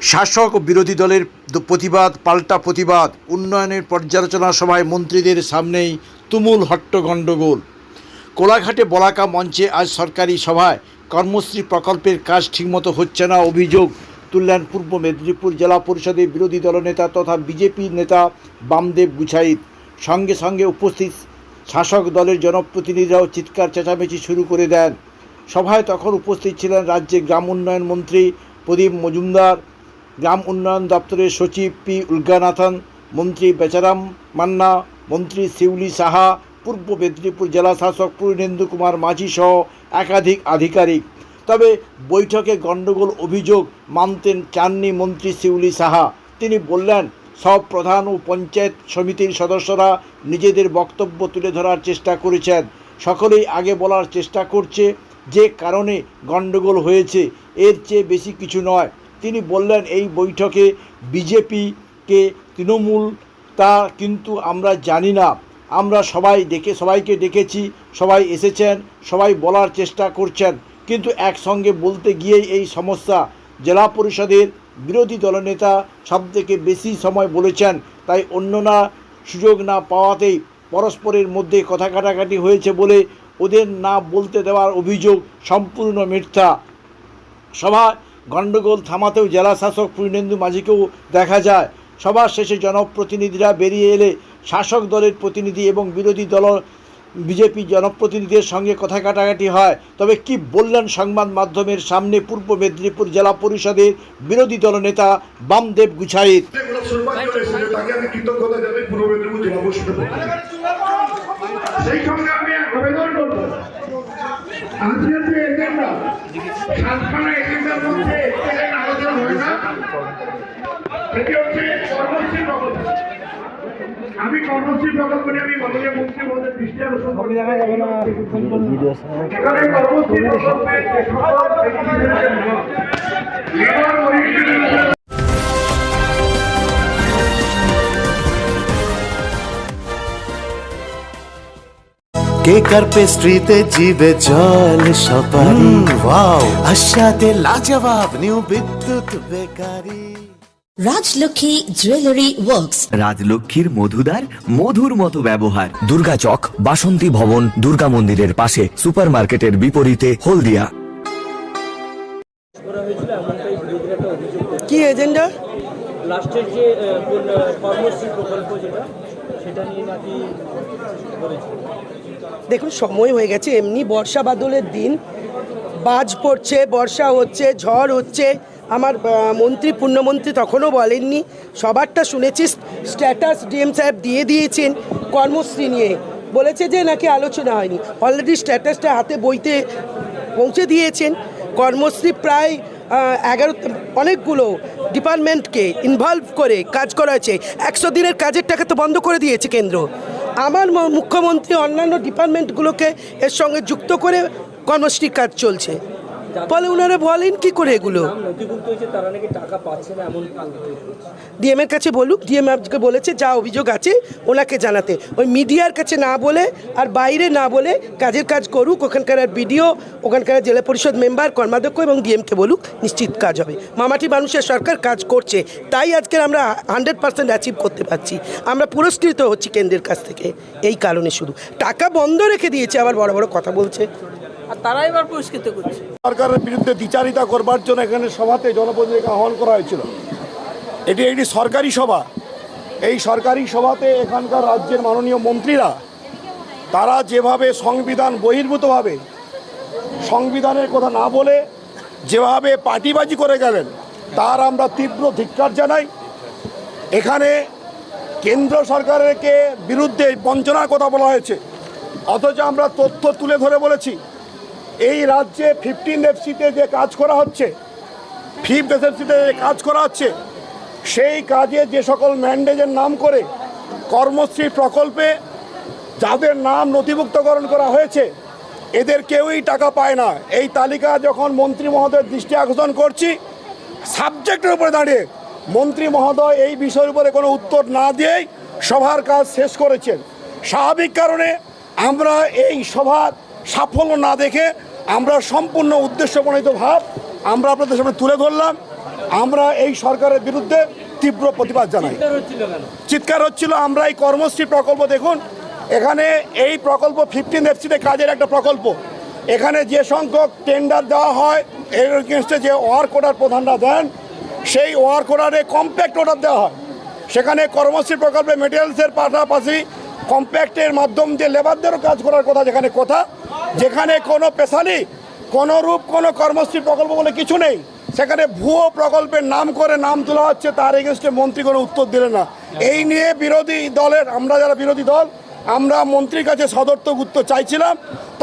শাসক ও বিরোধী দলের প্রতিবাদ, পাল্টা প্রতিবাদ, উন্নয়নের পর্যালোচনা সভায় মন্ত্রীদের সামনেই তুমুল হট্ট গণ্ডগোল। কোলাঘাটে বলাকা মঞ্চে আজ সরকারি সভায় কর্মশ্রী প্রকল্পের কাজ ঠিকমতো হচ্ছে না অভিযোগ তুললেন পূর্ব মেদিনীপুর জেলা পরিষদের বিরোধী দলনেতা তথা বিজেপি নেতা বামদেব গুছাইত সঙ্গে সঙ্গে উপস্থিত শাসক দলের জনপ্রতিনিধিরাও চিৎকার চেঁচামেচি শুরু করে দেন। সভায় তখন উপস্থিত ছিলেন রাজ্যের গ্রাম উন্নয়ন মন্ত্রী প্রদীপ মজুমদার গ্রাম উন্নয়ন দপ্তরের সচিব পি উল্গানাথন, মন্ত্রী বেচারাম মান্না, মন্ত্রী শিউলি সাহা, পূর্ব মেদিনীপুর জেলা শাসক পূর্ণেন্দু কুমার মাঝি সহ একাধিক আধিকারিক। তবে বৈঠকে গণ্ডগোল অভিযোগ মানতেন চাননি মন্ত্রী শিউলি সাহা। তিনি বললেন, সব প্রধান ও পঞ্চায়েত সমিতির সদস্যরা নিজেদের বক্তব্য তুলে ধরার চেষ্টা করেছেন। সকলেই আগে বলার চেষ্টা করছে যে কারণে গণ্ডগোল হয়েছে, এর চেয়ে বেশি কিছু নয়। তিনি বললেন, এই বৈঠকে বিজেপিকে তৃণমূল, তা কিন্তু আমরা জানি না। আমরা সবাই ডেকে সবাইকে ডেকেছি সবাই এসেছেন, সবাই বলার চেষ্টা করছেন। কিন্তু একসঙ্গে বলতে গিয়েই এই সমস্যা। জেলা পরিষদের বিরোধী দলনেতা সবথেকে বেশি সময় বলেছেন, তাই অন্যরা সুযোগ না পাওয়াতেই পরস্পরের মধ্যে কথা কাটাকাটি হয়েছে বলে ওদের না বলতে দেওয়ার অভিযোগ সম্পূর্ণ মিথ্যা। সভা গণ্ডগোল থামাতেও জেলা শাসক পূর্ণেন্দু মাঝিকেও দেখা যায়। সবার শেষে জনপ্রতিনিধিরা বেরিয়ে এলে শাসক দলের প্রতিনিধি এবং বিরোধী দল, বিজেপি জনপ্রতিনিধিদের সঙ্গে কথা কাটাকাটি হয়। তবে কি বললেন সংবাদ মাধ্যমের সামনে পূর্ব মেদিনীপুর জেলা পরিষদের বিরোধী দলনেতা বামদেব গুছাইত আজকের যে এজেন্ডা সাতখানা এজেন্ডার মধ্যে একটি আলোচনা হয় না সেটি হচ্ছে কর্মশ্রী প্রকল্প আমি কর্মশ্রী প্রকল্প নিয়ে আমি মাননীয় মন্ত্রী মহোদয়ের দৃষ্টি আকর্ষণ করি। এখানে কর্মশ্রী প্রকল্পে পেস্ট্রিতে জিবে জল সপারি? ওয়াও। আশাতে লাজবাব new Bidyut bakery. Rajlakshmi jewellery works রাজলক্ষ্মীর মধুদার মধুর মতো ব্যবহার। দুর্গা চক বাসন্তী ভবন দুর্গা মন্দিরের পাশে সুপারমার্কেটের বিপরীতে হলদিয়া। কি এজেন্ডা লাস্টের যে কর্মশ্রী প্রকল্প যেটা সেটা নিয়ে নাকি দেখুন সময় হয়ে গেছে এমনি বর্ষা বাদলের দিন। বাজ পড়ছে বর্ষা হচ্ছে ঝড় হচ্ছে। আমার মন্ত্রী, পূর্ণমন্ত্রী তখনও বলেননি। সবারটা শুনেছি, স্ট্যাটাস ডিএম সাহেব দিয়ে দিয়েছেন কর্মশ্রী নিয়ে। বলেছে যে নাকি আলোচনা হয়নি। অলরেডি স্ট্যাটাসটা হাতে বইতে পৌঁছে দিয়েছেন। কর্মশ্রী প্রায় এগারো, অনেকগুলো ডিপার্টমেন্টকে ইনভলভ করে কাজ করা হয়েছে একশো দিনের কাজের টাকা তো বন্ধ করে দিয়েছে কেন্দ্র। আমার মুখ্যমন্ত্রী অন্যান্য ডিপার্টমেন্টগুলোকে এর সঙ্গে যুক্ত করে কর্মশ্রী কাজ চলছে। ফলে ওনারা বলেন কি করে এগুলো। ডিএম এর কাছে বলুক ডিএম আজকে বলেছে যা অভিযোগ আছে ওনাকে জানাতে। ওই মিডিয়ার কাছে না বলে আর বাইরে না বলে কাজের কাজ করুক ওখানকার আর বিডিও ওখানকার জেলা পরিষদ মেম্বার কর্মাধ্যক্ষ এবং ডিএমকে বলুক নিশ্চিত কাজ হবে। মামাটি মানুষের সরকার কাজ করছে তাই আজকে আমরা হান্ড্রেড পার্সেন্ট অ্যাচিভ করতে পারছি। আমরা পুরস্কৃত হচ্ছি কেন্দ্রের কাছ থেকে এই কারণে শুধু। টাকা বন্ধ রেখে দিয়েছে আবার বড় বড় কথা বলছে। আর তারাই এবার পুরস্কৃত করছে। সরকারের বিরুদ্ধে দ্বিচারিতা করবার জন্য এখানে সভাতে জনপ্রতিনিধিকে আহ্বান করা হয়েছিল। এটি একটি সরকারি সভা। এই সরকারি সভাতে এখানকার রাজ্যের মাননীয় মন্ত্রীরা, তারা যেভাবে সংবিধান বহির্ভূতভাবে সংবিধানের কথা না বলে যেভাবে পার্টিবাজি করে গেলেন, তার আমরা তীব্র ধিক্কার জানাই। এখানে কেন্দ্র সরকারকে বিরুদ্ধে বঞ্চনার কথা বলা হয়েছে। অথচ আমরা তথ্য তুলে ধরে বলেছি এই রাজ্যে ফিফটিন এফসিতে যে কাজ করা হচ্ছে ফিফথ এফসিতে যে কাজ করা হচ্ছে, সেই কাজে যে সকল ম্যান্ডেজের নাম করে কর্মশ্রী প্রকল্পে যাদের নাম নথিভুক্তকরণ করা হয়েছে, এদের কেউই টাকা পায় না। এই তালিকা যখন মন্ত্রী মহোদয়ের দৃষ্টি আকর্ষণ করছি, সাবজেক্টের উপরে দাঁড়িয়ে মন্ত্রী মহোদয় এই বিষয়ের উপরে কোনো উত্তর না দিয়েই সভার কাজ শেষ করেছেন। স্বাভাবিক কারণে আমরা এই সভার সাফল্য না দেখে আমরা সম্পূর্ণ উদ্দেশ্যপ্রণীত ভাব আমরা আপনাদের সামনে তুলে ধরলাম। আমরা এই সরকারের বিরুদ্ধে তীব্র প্রতিবাদ জানাই। চিৎকার হচ্ছিল আমরা এই কর্মশ্রী প্রকল্প দেখুন এখানে এই প্রকল্প ফিফটিন এফসিতে কাজের একটা প্রকল্প। এখানে যে সংখ্যক টেন্ডার দেওয়া হয় এর এগেনস্টে যে ওয়ার্ক অর্ডার প্রধানরা দেন সেই ওয়ার্ক অর্ডারে কম্প্যাক্ট অর্ডার দেওয়া হয়। সেখানে কর্মশ্রী প্রকল্পে মেটেরিয়ালসের পাশাপাশি কম্প্যাক্টের মাধ্যম দিয়ে লেবারদেরও কাজ করার কথা যেখানে কথা, যেখানে কোনো পেশালি কোনো রূপ, কোনো কর্মশ্রী প্রকল্প বলে কিছু নেই। সেখানে ভুয়ো প্রকল্পের নাম করে নাম তোলা হচ্ছে, তার এগেনস্টে মন্ত্রী কোনো উত্তর দিলে না। এই নিয়ে বিরোধী দলের, আমরা যারা বিরোধী দল, আমরা মন্ত্রীর কাছে সদর্থক উত্তর চাইছিলাম।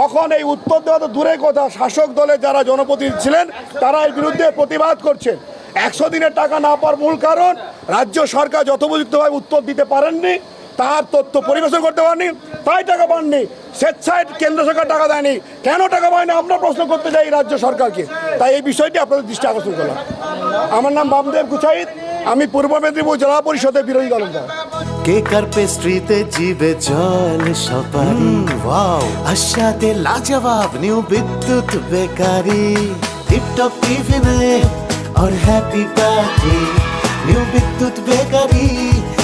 তখন এই উত্তর দেওয়া তো দূরে কথা, শাসক দলের যারা জনপ্রতিনিধি ছিলেন, তারা এর বিরুদ্ধে প্রতিবাদ করছেন একশো দিনের টাকা না পাওয়ার মূল কারণ, রাজ্য সরকার যথোপযুক্তভাবে উত্তর দিতে পারেননি। তার তথ্য পরিবেশন করতে পারেনি তাই টাকা পাননি। স্বেচ্ছায় কেন্দ্র সরকার টাকা দেয়নি। কেন টাকা পায়নি? আমরা প্রশ্ন করতে চাই রাজ্য সরকারকে। তাই এই বিষয়টি আপনাদের দৃষ্টি আকর্ষণ করলাম। আমার নাম বামদেব গুচাইত আমি পূর্ব মেদিনীপুর জেলা পরিষদের বিরোধী দল কে কার্পে পেস্ট্রিতে জিবে জল সপারি ওয়াও, আশাতে লাজবাব new Bidyut bakery. Tip top টিফিনে আর happy party. New Bidyut bakery.